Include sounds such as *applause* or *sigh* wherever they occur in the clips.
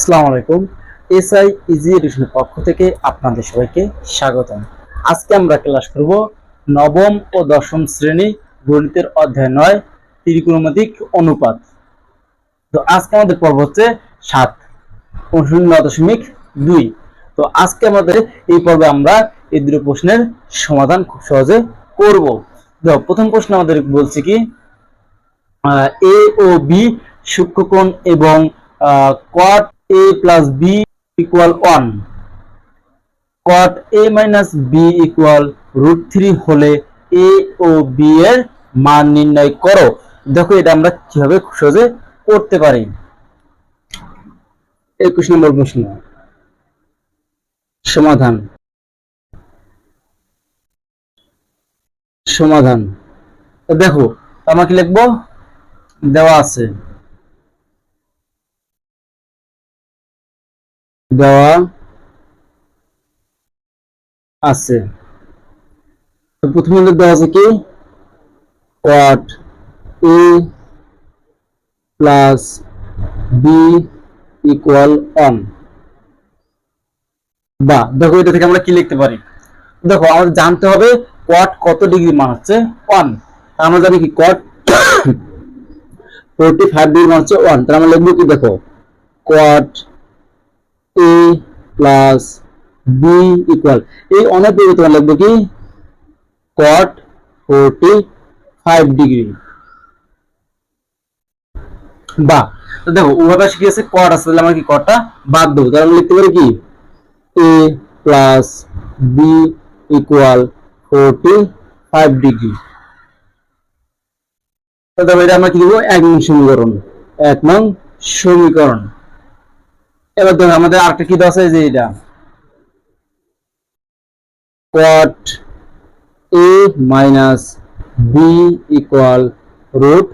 আসসালামু আলাইকুম। SI easy এডুকেশনের পক্ষ থেকে আপনাদের সবাইকে স্বাগতম। আজকে আমরা ক্লাস করব নবম ও দশম শ্রেণি গণিতের অধ্যায় নয়, ত্রিকোণমিতিক অনুপাত। তো আজকে আমাদের পর্ব হচ্ছে সাত, অনুশীলন নয় দশমিক দুই। তো আজকে আমাদের এই পর্বে আমরা এই দুটো প্রশ্নের সমাধান খুব সহজে করব। তো প্রথম প্রশ্ন আমাদের বলছে কি এ ও বি সূক্ষ্মকোণ এবং cot A plus B equal one cot A minus B equal root three হলে এ ও বি এর মান নির্ণয় করো। দেখো, এটা আমরা কীভাবে সহজে করতে পারি। একুশ নম্বর প্রশ্ন। সমাধান। সমাধান। দেখো, আমাকে লিখব, দেওয়া আছে। দেওয়া আছে। তো প্রথমে দেওয়া আছে কি? Cot A plus B equal one বা, দেখো এটা থেকে আমরা কি লিখতে পারি? দেখো, আমাদের জানতে হবে কট কত ডিগ্রি মান হচ্ছে ওয়ান আমরা জানি কি কট ফোরটি ফাইভ ডিগ্রি মান হচ্ছে ওয়ান তাহলে আমরা লিখব কি দেখো এ প্লাস বি ইকুয়াল এই অনেক পরিবর্তন লিখব কি? কট ফোরটি ফাইভ ডিগ্রি বা দেখো উভয় পাশে কট আছে, তাহলে আমরা কি কটটা বাদ দেবো? তাহলে লিখতে পারি কি? A plus B equal forty five degree তো দেখো, এটা আমরা কি দেবো? এক নং সমীকরণ। এক নং সমীকরণ। এবার দেখো আমাদের আরেকটা কি দেওয়া আছে যে এটা। Cot a minus b equal root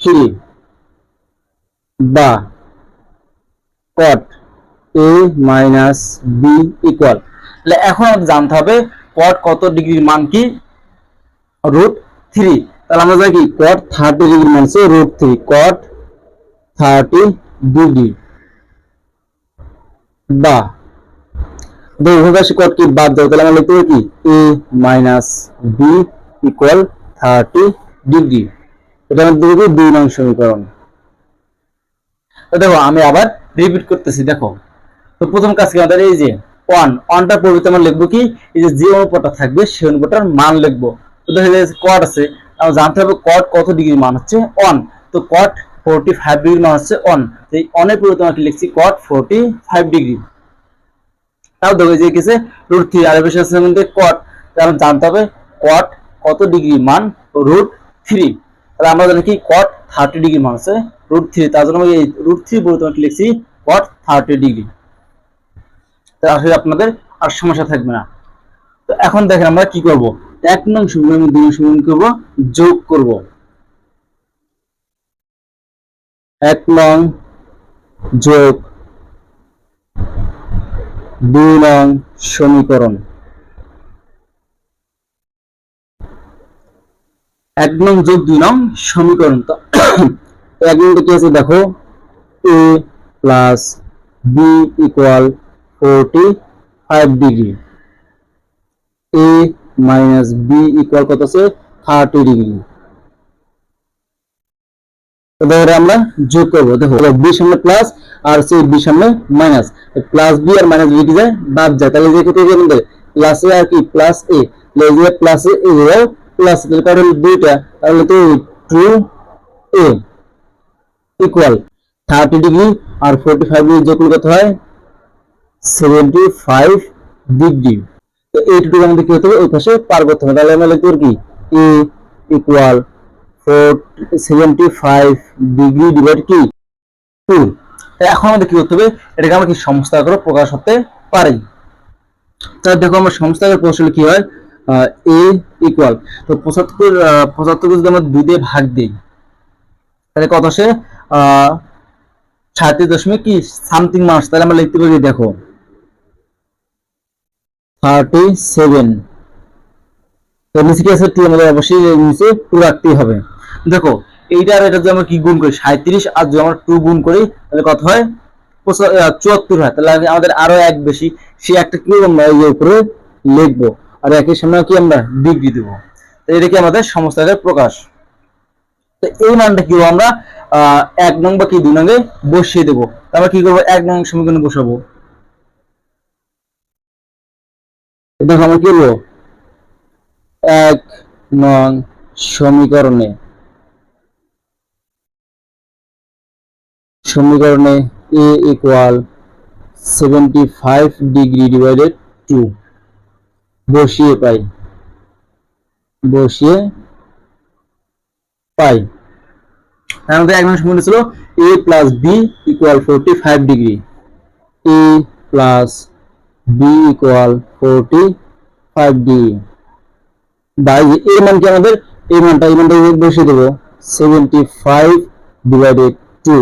3 বা cot a minus b equal তাহলে এখন জানতে হবে cot কত ডিগ্রির মান কি? রুট থ্রি তাহলে আমরা জানি কি? cot থার্টি ডিগ্রি মান হচ্ছে root three cot thirty degree বা দৈর্ঘ্যবাসী কট কি বাদ দাও, তাহলে আমরা লিখতে কি? A minus B equal thirty degree এটা আমাদের দেখব দুই নং সমীকরণ। তো দেখো, আমি আবার রিপিট করতেছি, দেখো। তো প্রথম কাজ কি আমাদের? এই যে ওয়ান ওয়ানটার পরিবর্তে আমরা লিখব কি? এই যে যে অনুপাতটা থাকবে, সেই অনুপাতটার মান লিখব। তো দেখা যায় কট আছে, আমরা জানতে হবে কট কত ডিগ্রি মান হচ্ছে? ওয়ান তো কট ফোরটি ফাইভ ডিগ্রি মান হচ্ছে ওয়ান এই অনেক পরিবর্তে আমরা কি লিখছি? কট ফোরটি ফাইভ ডিগ্রি তাও দেখো যে গেছে রুট থ্রি আর আছে মধ্যে কট কারণ জানতে হবে কট কত ডিগ্রি মান? রুট থ্রি তাহলে আমরা জানি কি? কট থার্টি ডিগ্রি মান আছে রুট থ্রি তার জন্য এই রুট থ্রি বলতে আমরা লিখছি? কট থার্টি ডিগ্রি তাহলে আসলে আপনাদের আর সমস্যা থাকবে না। তো এখন দেখেন আমরা কি করব? এক নং সমীকরণ দুই নং সমীকরণ করব? যোগ করব। এক নং যোগ দুই নং সমীকরণ। এক নং যোগ দুই নং সমীকরণ। তো *coughs* এক নং কি আছে দেখো? A plus B equal forty five degree A minus B equal কত আছে? থার্টি ডিগ্রি এবারে আমরা যোগ করব। দেখো বি সামনে প্লাস আর সেই বি সামনে মাইনাস প্লাস বি আর মাইনাস বি যায়? বাদ যায়। তাহলে যে ক্ষেত্রে কি প্লাস এ আর কি? প্লাস এ এই প্লাস এ এই প্লাস তাহলে দুইটা। তাহলে তো two A equal thirty degree R forty five degree যোগ করলে কত হয়? সেভেন্টি ফাইভ ডিগ্রি তো এইটুকু আমাদের কি হতে হবে? ওই পাশে পার করতে হবে। তাহলে আমরা লিখতে কি? A equal seventy five degree divide কি? টু এখন আমাদের কি করতে হবে? এটাকে আমরা কি সমস্ত আকারে প্রকাশ করতে পারি? তাহলে দেখো আমরা প্রকাশ হলে কি হয়? এ ইকুয়াল তো পঁচাত্তর পঁচাত্তরকে যদি আমরা দুই দিয়ে ভাগ দিই, তাহলে কত আসে? সাঁত্রিশ দশমিক কি? সামথিং মার্কস তাহলে আমরা লিখতে পারি, দেখো থার্টি সেভেন তো নিচে অবশ্যই হবে। দেখো, এইটা আর এটা যদি আমরা কি গুণ করি? সাঁত্রিশ আর যদি আমরা টু গুণ করি, তাহলে কত হয়? চুয়াত্তর হয়। তাহলে আমাদের আরও এক বেশি। সে একটা কি আমরা? এই উপরে লিখব। আর একই সামনে কি আমরা ডিগ্রি দেবো। এটা কি আমাদের সমস্ত প্রকাশ। তো এই মানটা কি আমরা? এক নং বা কি দুই নঙ্গে বসিয়ে দেবো। আমরা কি করব? এক নং সমীকরণে বসাবো। দেখো আমরা কি করব? এক নং সমীকরণে। সমীকরণে A equal seventy five degree divided two বসিয়ে পাই। বসিয়ে পাই। আমাদের এক নম্বর সমীকরণ ছিল A plus B equal forty five degree A plus B equal forty five degree বা এর মান কি আমাদের? এই মানটা এই মানটা বসিয়ে দেবো। Seventy five divided two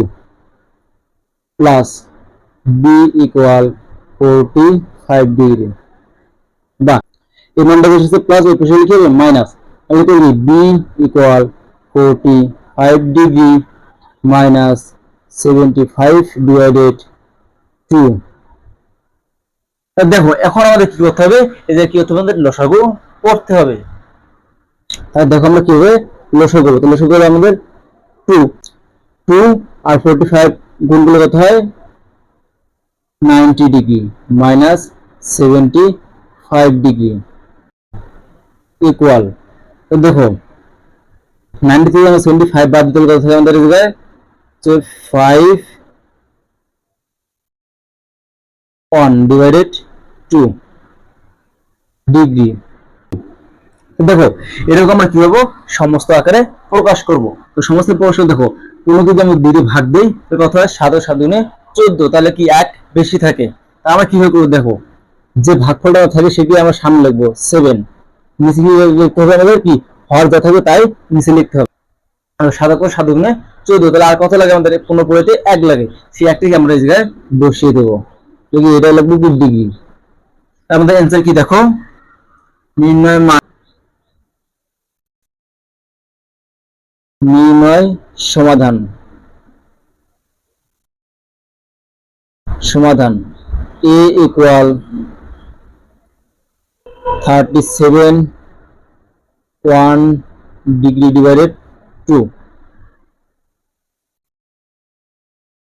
plus B equal forty five degree বা এই মানটা বসেছে প্লাস ওই পাশে লিখে মাইনাস আমি করি B equal forty five degree minus seventy five divided two দেখো, এখন আমাদের কি করতে হবে? যে কি করতে হবে? আমাদের লসাগু করতে হবে। তাহলে দেখো আমরা কীভাবে লসাগু করব? তো লসাগু হবে আমাদের টু টু আর ফোরটি ফাইভ গুণগুলো কত হয়? Ninety degree minus seventy five degree equal তো দেখো নাইনটি থেকে আমরা সেভেন্টি ফাইভ বাদ দিতে কত থাকে আমাদের জায়গায় তো five one divided two degree দেখো, এরকম আমরা কি করব সমস্ত আকারে প্রকাশ করব? তো সমস্ত প্রকাশ দেখো, কোনো যদি আমি দুটি ভাগ দিই কথা হয়? সাত সাত চোদ্দ, তাহলে কি এক বেশি থাকে? তা আমরা কীভাবে করব? দেখো, যে ভাগফলটা থাকে সেটি আমরা সামনে লিখব সেভেন নিচে কি লিখতে হবে আমাদের কি? হর যা থাকবে তাই নিচে লিখতে হবে। সাদা করে গুণে চোদ্দ, তাহলে আর কত লাগে আমাদের? পনেরো পড়েতে এক লাগে। সেই একটিকে আমরা এই জায়গায় বসিয়ে দেবো। এটা লাগবে দু ডিগ্রি। আমাদের অ্যান্সার কি দেখো? নির্ণয় মান নির্ণয় সমাধান। সমাধান। A equal thirty seven one degree divided two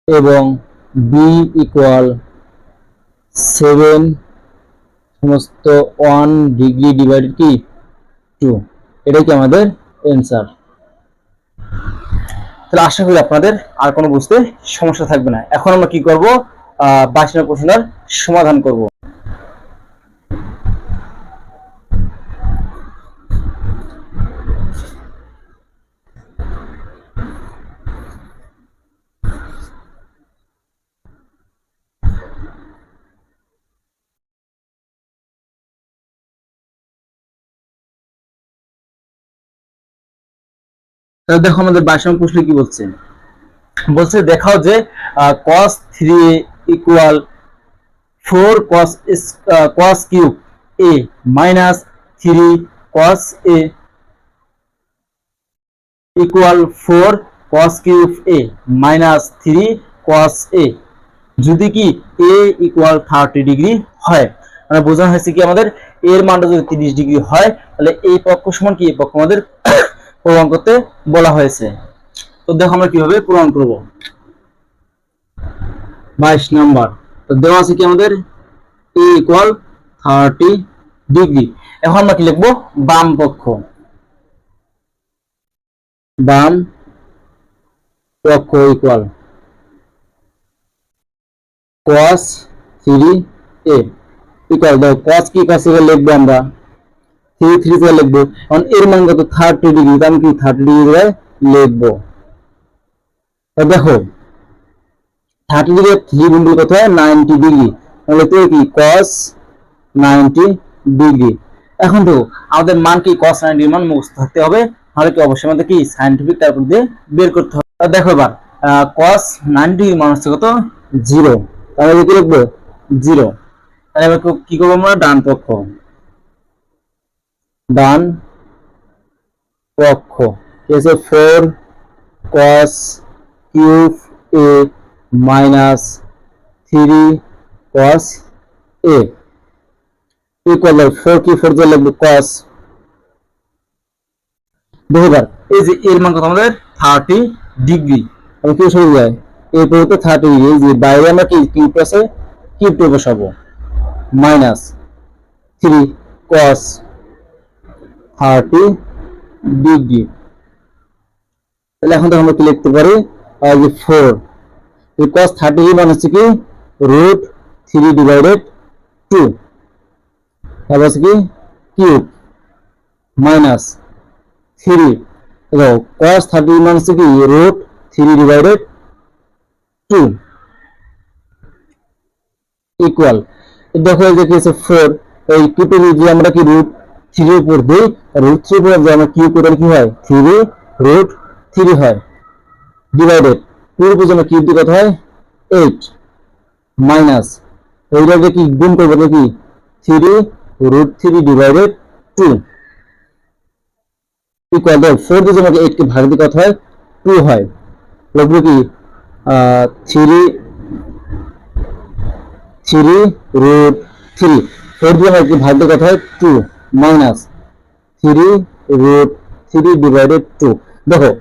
এবং বি ইকুয়াল সেভেন সমস্ত ওয়ান ডিগ্রি ডিভাইডেড কি? টু এটাই কি আমাদের অ্যান্সার তাহলে আশা করি আপনাদের আর কোনো বুঝতে সমস্যা থাকবে না। এখন আমরা কি করব? বাইশ নম্বর প্রশ্নের সমাধান করব। তাহলে দেখো আমাদের বাইশ নম্বর প্রশ্ন কি বলছে? বলছে, দেখাও যে cos 3 equal 4 cos cos cube a minus 3 cos a equal 4 cos cube a minus 3 cos a যদি কি a ইকুয়াল 30 ডিগ্রি হয় মানে বোঝানো হয়েছে কি আমাদের এর মানটা যদি 30 ডিগ্রি হয়, তাহলে এই পক্ষ সমান কি? এই পক্ষ আমাদের প্রমাণ করতে বলা হয়েছে। তো দেখো আমরা কীভাবে প্রমাণ করব। বাইশ নাম্বার। দেওয়া আছে কি আমাদের? ইকুয়াল থার্টি ডিগ্রি এখন আমরা কি লিখব? বাম পক্ষ। বাম পক্ষ ইকুয়াল cos 3a ইকুয়াল দেখো কি, cos লিখব আমরা। থ্রি থ্রি থেকে লিখব। কারণ এর মান কত? থার্টি ডিগ্রি আমি কি থার্টি ডিগ্রি লিখব? দেখো থার্টি ডিগ্রি থ্রি বিন্দু কত হয়? নাইনটি ডিগ্রি তো কি? কস নাইনটি ডিগ্রি এখন তো আমাদের মান কি? কস নাইনটি মান মুখস্থ থাকতে হবে। তাহলে কি অবশ্যই আমাদের কি? সাইন্টিফিক তারপর দিয়ে বের করতে হবে। দেখো এবার কস নাইনটি মান হচ্ছে কত? জিরো তাহলে কি লিখব? জিরো তাহলে এবার কি করব আমরা? ডান পক্ষ। ডান পক্ষ এসে four cos cube A minus three cos A equal four কি ফোর দিয়ে লিখব কস দেখো এই যে এর মান কত আমাদের? থার্টি ডিগ্রি আমি কি সরে যায় এই পরিবর্তে থার্টি ডিগ্রি যে বাইরে আমরা কি কিউব আছে? কিউবটা বসাবো। Minus three cos thirty degree. তাহলে এখন তো আমরা কি লিখতে পারি? যে ফোর কস থার্টি মানে হচ্ছে কি রুট থ্রি ডিভাইডেড টু তারপর হচ্ছে কি কিউব মাইনাস থ্রি দেখো কস থার্টি মানে হচ্ছে কি root three divided two equal দেখো এই যে কি আছে ফোর এই কিউপের যদি আমরা কি রুট থ্রি উপর দিই রুট থ্রি উপর যদি আমরা কিউব করে কি হয়? থ্রি রুট থ্রি হয়। ডিভাইডেড টুর উপর আমরা কিউব দিই কত হয়? এইট মাইনাস এইটাকে কি গুণ করব নাকি three root three divided two equal দেখো ফোর দিয়ে যদি আমাকে এইট কে ভাগ দিই কত হয়? টু হয়। লিখব কি? Three three root three four দিয়ে ভাগ দিয়ে কত হয়? Two minus three root three divided two দেখো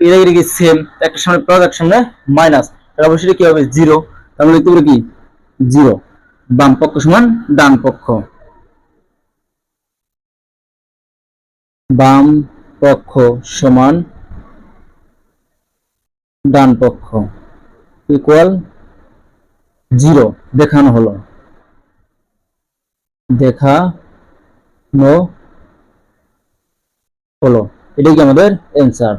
এটা এটা কি সেম একটা সামনে প্লাস একটা সামনে মাইনাস অবশ্যই কি হবে? জিরো তাহলে লিখতে কি? জিরো বাম পক্ষ সমান ডান পক্ষ। বাম পক্ষ সমান ডান পক্ষ ইকুয়াল জিরো দেখানো হলো। দেখানো হলো এটাই কি আমাদের অ্যান্সার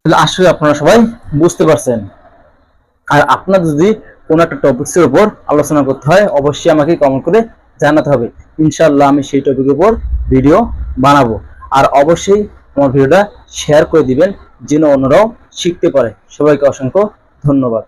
তাহলে আসলে আপনারা সবাই বুঝতে পারছেন। আর আপনার যদি কোনো একটা টপিক্সের উপর আলোচনা করতে হয়, অবশ্যই আমাকে কমেন্ট করে জানাতে হবে। ইনশাআল্লাহ আমি সেই টপিকের উপর ভিডিও বানাবো। আর অবশ্যই আমার ভিডিওটা শেয়ার করে দিবেন, যেন অন্যরাও শিখতে পারে। সবাইকে অসংখ্য ধন্যবাদ।